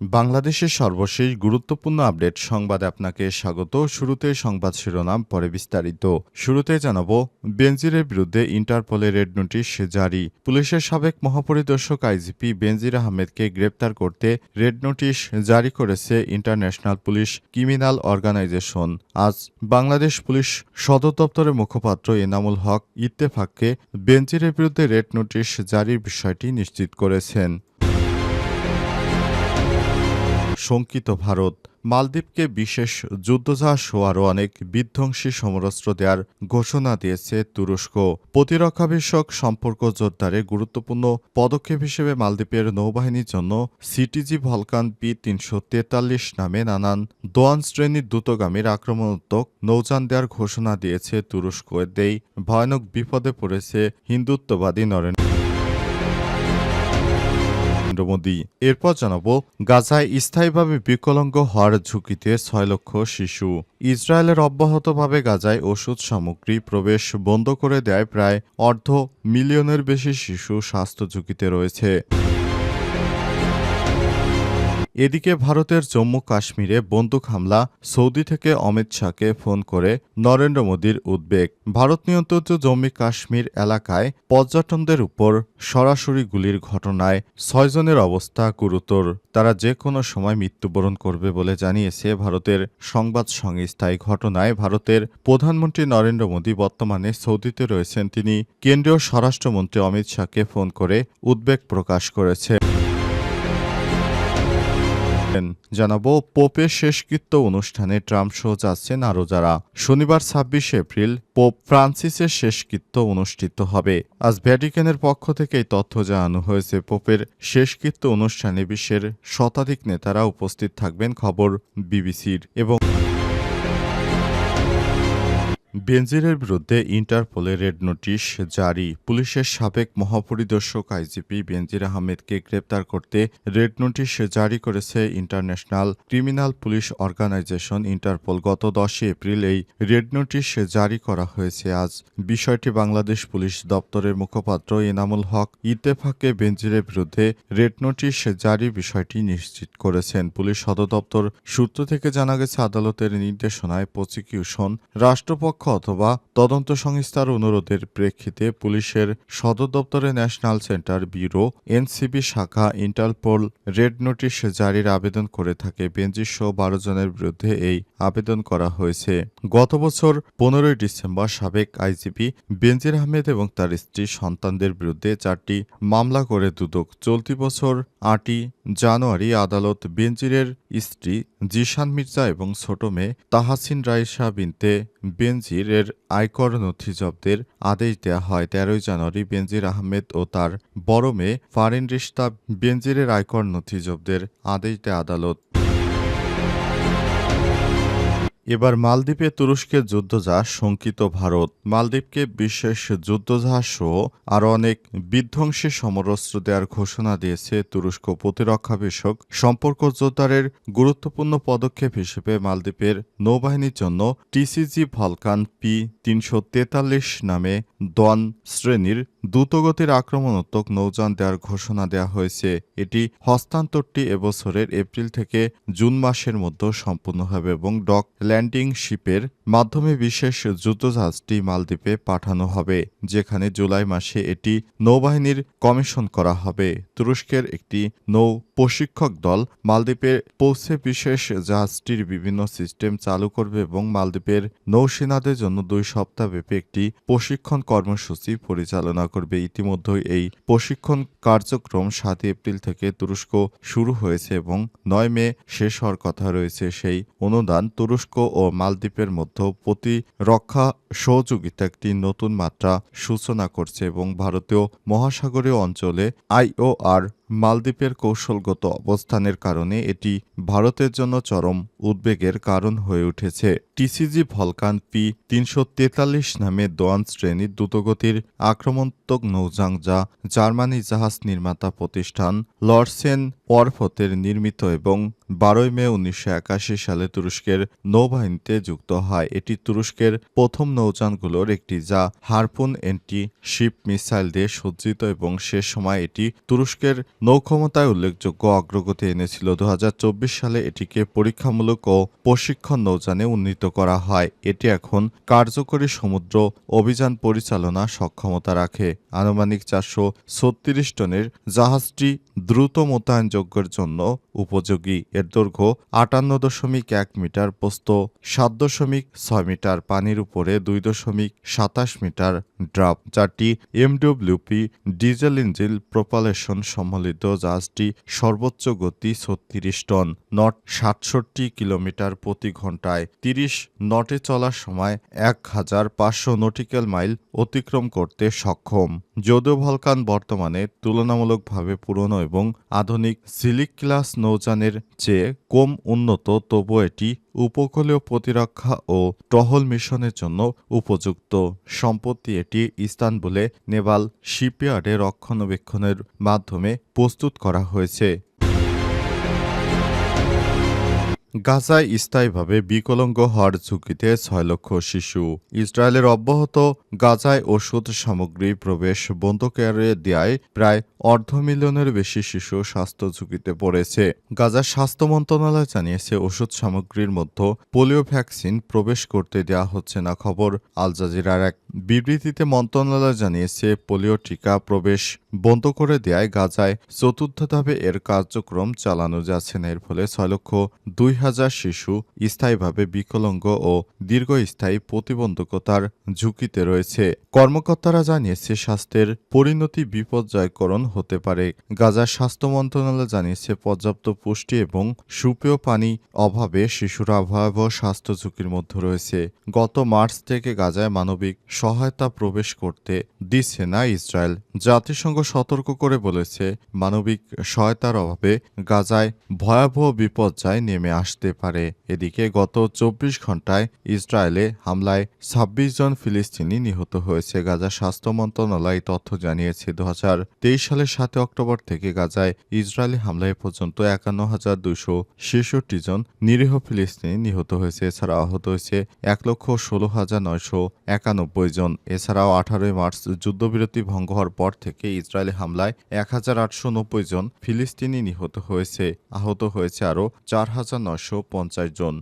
বাংলাদেশের সর্বশেষ গুরুত্বপূর্ণ আপডেট সংবাদে আপনাকে স্বাগত। শুরুতে সংবাদ শিরোনাম, পরে বিস্তারিত। শুরুতে জানাব, বেনজিরের বিরুদ্ধে ইন্টারপোলের রেড নোটিশ জারি। পুলিশের সাবেক মহাপরিদর্শক আইজিপি বেনজির আহমেদকে গ্রেপ্তার করতে রেড নোটিশ জারি করেছে ইন্টারন্যাশনাল পুলিশ ক্রিমিনাল অর্গানাইজেশন। আজ বাংলাদেশ পুলিশ সদর দপ্তরের মুখপাত্র এনামুল হক ইত্তেফাককে বেনজিরের বিরুদ্ধে রেড নোটিশ জারির বিষয়টি নিশ্চিত করেছেন। শঙ্কিত ভারত। মালদ্বীপকে বিশেষ যুদ্ধজাহাজ আরও অনেক বিধ্বংসী সমরাস্ত্র দেওয়ার ঘোষণা দিয়েছে তুরস্ক। প্রতিরক্ষা বিষয়ক সম্পর্ক জোরদারে গুরুত্বপূর্ণ পদক্ষেপ হিসেবে মালদ্বীপের নৌবাহিনীর জন্য সিটিজি ভলকান পি তিনশো তেতাল্লিশ নামে নানান দোয়ান শ্রেণির দ্রুতগামীর আক্রমণাত্মক নৌযান দেওয়ার ঘোষণা দিয়েছে তুরস্ক। এতেই ভয়ানক বিপদে পড়েছে হিন্দুত্ববাদী নরেন্দ্র নরেন্দ্র মোদী এরপর জানাব, গাজায় স্থায়ীভাবে বিকলঙ্গ হওয়ার ঝুঁকিতে ছয় লক্ষ শিশু। ইসরায়েলের অব্যাহতভাবে গাজায় ওষুধ সামগ্রী প্রবেশ বন্ধ করে দেয় প্রায় অর্ধ মিলিয়নের বেশি শিশু স্বাস্থ্য ঝুঁকিতে রয়েছে। এদিকে ভারতের জম্মু কাশ্মীরে বন্দুক হামলা, সৌদি থেকে অমিত শাহকে ফোন করে নরেন্দ্র মোদীর উদ্বেগ। ভারত নিয়ন্ত্রিত জম্মু কাশ্মীর এলাকায় পর্যটনদের উপর সরাসরি গুলির ঘটনায় ছয়জনের অবস্থা গুরুতর। তারা যে কোনো সময় মৃত্যুবরণ করবে বলে জানিয়েছে ভারতের সংবাদ সংস্থা ঘটনায় ভারতের প্রধানমন্ত্রী নরেন্দ্র মোদী বর্তমানে সৌদিতে রয়েছেন। তিনি কেন্দ্রীয় স্বরাষ্ট্রমন্ত্রী অমিত শাহকে ফোন করে উদ্বেগ প্রকাশ করেছে জানাব, পোপের শেষকৃত্য অনুষ্ঠানে ট্রাম্প শো যাচ্ছেন আরও যারা। শনিবার ছাব্বিশে এপ্রিল পোপ ফ্রান্সিসের শেষকৃত্য অনুষ্ঠিত হবে। আজ ভ্যাটিকানের পক্ষ থেকে এই তথ্য জানানো হয়েছে, পোপের শেষকৃত্য অনুষ্ঠানে বিশ্বের শতাধিক নেতারা উপস্থিত থাকবেন, খবর বিবিসির। এবং বেনজিরের বিরুদ্ধে ইন্টারপোলের রেড নোটিশ জারি। পুলিশের সাবেক মহাপরিদর্শক আইজিপি বেনজির আহমেদকে গ্রেপ্তার করতে রেড নোটিশ জারি করেছে international criminal police organisation Interpol. গত দশই এপ্রিল এই রেড নোটিশ জারি করা হয়েছে। আজ বিষয়টি বাংলাদেশ পুলিশ দপ্তরের মুখপাত্র এনামুল হক ইত্তেফাকে বেনজিরের বিরুদ্ধে রেড নোটিশ জারি বিষয়টি নিশ্চিত করেছেন। পুলিশ সদর দপ্তর সূত্র থেকে জানা গেছে, আদালতের নির্দেশনায় প্রসিকিউশন, রাষ্ট্রপক্ষ অথবা তদন্ত সংস্থার অনুরোধের প্রেক্ষিতে পুলিশের সদর দপ্তরে ন্যাশনাল সেন্টার ব্যুরো এনসিবি শাখা, ইন্টারপোল রেড নোটিশ জারির আবেদন করে থাকে। সহ বারো জনের বিরুদ্ধে এই আবেদন করা হয়েছে। গত বছর পনেরোই ডিসেম্বর সাবেক আইজিপি বেনজির আহমেদ এবং তার স্ত্রী সন্তানদের বিরুদ্ধে চারটি মামলা করে দুদক। চলতি বছর আটই জানুয়ারি আদালত বেনজিরের স্ত্রী জিশান মির্জা এবং ছোট মেয়ে তাহাসিন রাইসা বিনতে বেনজিরের আয়কর নথি জব্দের আদেশ দেওয়া হয়। তেরোই জানুয়ারি বেনজির আহমেদ ও তার বড় মেয়ে ফারিন রিস্তা বেনজিরের আয়কর নথি জব্দের আদেশ দেয় আদালত। এবার মালদ্বীপে তুরস্কের যুদ্ধজাহাজ শঙ্কিত ভারত। মালদ্বীপকে বিশেষ যুদ্ধজাহাজ সহ আরও অনেক বিধ্বংসী সমরস্ত্র দেওয়ার ঘোষণা দিয়েছে তুরস্ক প্রতিরক্ষা বিষয়ক সম্পর্ক জোরদারের গুরুত্বপূর্ণ পদক্ষেপ হিসেবে মালদ্বীপের নৌবাহিনীর জন্য টিসিজি ভলকান পি তিনশো তেতাল্লিশ নামে দন শ্রেণির দ্রুতগতির আক্রমণাত্মক নৌযান দেওয়ার ঘোষণা দেওয়া হয়েছে। এটি হস্তান্তরটি এবছরের এপ্রিল থেকে জুন মাসের মধ্যে সম্পূর্ণ হবে এবং ডক ল্যান্ডিং শিপের মাধ্যমে বিশেষ যুদ্ধজাহাজটি মালদ্বীপে পাঠানো হবে, যেখানে জুলাই মাসে এটি নৌবাহিনীর কমিশন করা হবে। তুরস্কের একটি নৌ প্রশিক্ষক দল মালদ্বীপে পৌঁছে বিশেষ জাহাজটির বিভিন্ন সিস্টেম চালু করবে এবং মালদ্বীপের নৌসেনাদের জন্য দুই সপ্তাহব্যাপী একটি প্রশিক্ষণ কর্মসূচি পরিচালনা করবে। ইতিমধ্যে এই প্রশিক্ষণ কার্যক্রম সাত এপ্রিল থেকে তুরস্ক শুরু হয়েছে এবং নয় মে শেষ হওয়ার কথা রয়েছে। সেই অনুদান তুরস্ক ও মালদ্বীপের মধ্যে প্রতিরক্ষা সহযোগিতা একটি নতুন মাত্রা সূচনা করছে এবং ভারতীয় মহাসাগরীয় অঞ্চলে আইওআর মালদ্বীপের কৌশলগত অবস্থানের কারণে এটি ভারতের জন্য চরম উদ্বেগের কারণ হয়ে উঠেছে। টিসিজি ভলকান পি তিনশো তেতাল্লিশ নামে দোয়ান শ্রেণির দ্রুতগতির আক্রমণাত্মক নৌযান যা জার্মানি জাহাজ নির্মাতা প্রতিষ্ঠান লর্সেন ওয়ারফতের নির্মিত এবং বারোই মে উনিশশো একাশি সালে তুরস্কের নৌবাহিনীতে যুক্ত হয়। এটি তুরস্কের প্রথম নৌযানগুলোর একটি, যা হারপুন এন্টি শিপ মিসাইল দিয়ে সজ্জিত এবং সে সময় এটি তুরস্কের নৌক্ষমতায় উল্লেখযোগ্য অগ্রগতি এনেছিল। দু সালে এটিকে পরীক্ষামূলক ও প্রশিক্ষণ নৌযানে উন্নীত করা হয়। এটি এখন কার্যকরী সমুদ্র অভিযান পরিচালনা সক্ষমতা রাখে। আনুমানিক চারশো ছত্রিশ টনের জাহাজটি দ্রুত মোতায়েনযোগ্যের জন্য উপযোগী। এর দৈর্ঘ্য আটান্ন দশমিক এক মিটার, পোস্ত সাত দশমিক ছয় মিটার। পানির উপরে দুই দশমিক সাতাশ মিটার ড্রাপ চারটি এমডব্লিউপি ডিজেল ইঞ্জিন প্রপালেশন সম্বলিত জাহাজটি সর্বোচ্চ গতি ছত্রিশ টন, নট সাতষট্টি কিলোমিটার প্রতি ঘন্টায় তিরিশ নটে চলার সময় এক হাজার পাঁচশো নটিক্যাল মাইল অতিক্রম করতে সক্ষম। যদিও ভলকান বর্তমানে তুলনামূলকভাবে পুরনো এবং আধুনিক সিলিক ক্লাস নৌযানের চেয়ে কম উন্নত তবু এটি উপকূলীয় প্রতিরক্ষা ও টহল মিশনের জন্য উপযুক্ত। সম্পত্তি এটি ইস্তানবুলে নেভাল শিপইয়ার্ডে রক্ষণাবেক্ষণের মাধ্যমে প্রস্তুত করা হয়েছে। গাজায় স্থায়ীভাবে বিকলঙ্গ হওয়ার ঝুঁকিতে ছয় লক্ষ শিশু। ইসরায়েলের অব্যাহত গাজায় ওষুধ সামগ্রী প্রবেশ বন্ধ করে দেয় প্রায় অর্ধ মিলিয়নের বেশি শিশু স্বাস্থ্য ঝুঁকিতে পড়েছে। গাজার স্বাস্থ্য মন্ত্রণালয় জানিয়েছে, ওষুধ সামগ্রীর মধ্যে পোলিও ভ্যাকসিন প্রবেশ করতে দেওয়া হচ্ছে না। খবর আল জাজিরার এক বিবৃতিতে মন্ত্রণালয় জানিয়েছে, পোলিও টিকা প্রবেশ বন্ধ করে দেয় গাজায় চতুর্থ ধাপে এর কার্যক্রম চালানো যাচ্ছে না। এর ফলে ছয় লক্ষ দুই হাজার শিশু স্থায়ীভাবে বিকলঙ্গ ও দীর্ঘস্থায়ী প্রতিবন্ধকতার ঝুঁকিতে রয়েছে। কর্মকর্তারা জানিয়েছে, স্বাস্থ্যের পরিণতি বিপর্যয়করণ হতে পারে। গাজার স্বাস্থ্য মন্ত্রণালয় জানিয়েছে, পর্যাপ্ত পুষ্টি এবং সুপেয় পানি অভাবে শিশুরা ভয়াবহ স্বাস্থ্য ঝুঁকির মধ্যে রয়েছে। গত মার্চ থেকে গাজায় মানবিক সহায়তা প্রবেশ করতে দিচ্ছে না ইসরায়েল। জাতিসংঘ সতর্ক করে বলেছে, মানবিক সহায়তার অভাবে গাজায় ভয়াবহ বিপর্যয় নেমে আসতে পারে। এদিকে গত চব্বিশ ঘন্টায় ইসরায়েলে হামলায় ছাব্বিশ জন ফিলিস্তিনি নিহত হয়েছে। গাজা স্বাস্থ্য মন্ত্রণালয় তথ্য জানিয়েছে দু হাজার তেইশ সালের সাত অক্টোবর থেকে গাজায় ইসরায়েলি হামলায় পর্যন্ত একান্ন হাজার দুশো ছেষট্টি জন নিরীহ ফিলিস্তিনি নিহত হয়েছে। এছাড়া আহত হয়েছে এক লক্ষ ষোলো হাজার নয়শো একানব্বই জন। এছাড়াও আঠারোই মার্চ যুদ্ধবিরতি ভঙ্গ হওয়ার পর থেকে ইসরায়েলি হামলায় এক হাজার আটশো নব্বই জন ফিলিস্তিনি নিহত হয়েছে। আহত হয়েছে আরও চার হাজার নয়শো পঞ্চাশ জন।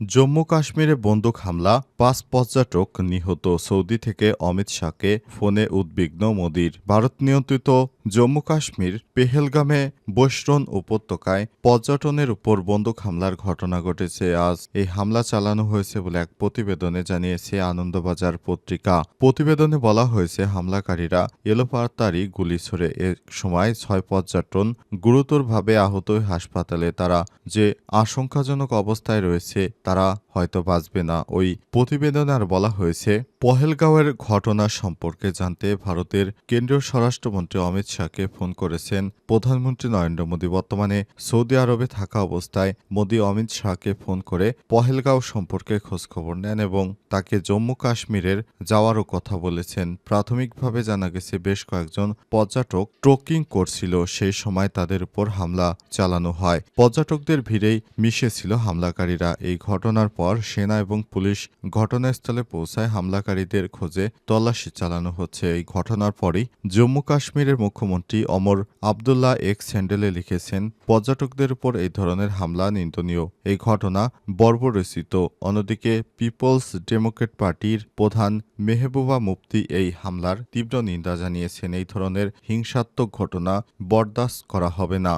জম্মু কাশ্মীরে বন্দুক হামলা, পাঁচ পর্যটক নিহত সৌদি থেকে অমিত শাহকে ফোনে উদ্বিগ্ন মোদির। ভারত নিয়ন্ত্রিত জম্মু কাশ্মীর পেহেলগামে বৈশ্রন উপত্যকায় পর্যটনের উপর বন্দুক হামলার ঘটনা ঘটেছে। আজ এই হামলা চালানো হয়েছে বলে এক প্রতিবেদনে জানিয়েছে আনন্দবাজার পত্রিকা। প্রতিবেদনে বলা হয়েছে, হামলাকারীরা এলোপাতারি গুলি ছড়ে এ সময় ছয় পর্যটন গুরুতরভাবে আহত হাসপাতালে। তারা যে আশঙ্কাজনক অবস্থায় রয়েছে তারা হয়তো বাঁচবে না। ওই প্রতিবেদনে আর বলা হয়েছে, পহেলগাঁওয়ের ঘটনা সম্পর্কে জানতে ভারতের কেন্দ্রীয় স্বরাষ্ট্রমন্ত্রী অমিত শাহকে ফোন করেছেন প্রধানমন্ত্রী নরেন্দ্র মোদী। বর্তমানে সৌদি আরবে থাকা অবস্থায় মোদী অমিত শাহকে ফোন করে পহেলগাঁও সম্পর্কে খোঁজখবর নেন এবং তাকে জম্মু কাশ্মীরের যাওয়ারও কথা বলেছেন। প্রাথমিকভাবে জানা গেছে, বেশ কয়েকজন পর্যটক ট্রকিং করছিল। সেই সময় তাদের উপর হামলা চালানো হয়। পর্যটকদের ভিড়েই মিশেছিল হামলাকারীরা। এই ঘটনার পর সেনা এবং পুলিশ ঘটনাস্থলে পৌঁছায় হামলাকারীদের খোঁজে তল্লাশি চালানো হচ্ছে। এই ঘটনার পরই জম্মু কাশ্মীরের মুখ্যমন্ত্রী অমর আবদুল্লাহ এক্স স্যান্ডেলে লিখেছেন, পর্যটকদের উপর এই ধরনের হামলা নিন্দনীয়। এই ঘটনা বর্বরচিত। অন্যদিকে পিপলস ডেমোক্রেট পার্টির প্রধান মেহবুবা মুফতি এই হামলার তীব্র নিন্দা জানিয়েছেন। এই ধরনের হিংসাত্মক ঘটনা বরদাস্ত করা হবে না।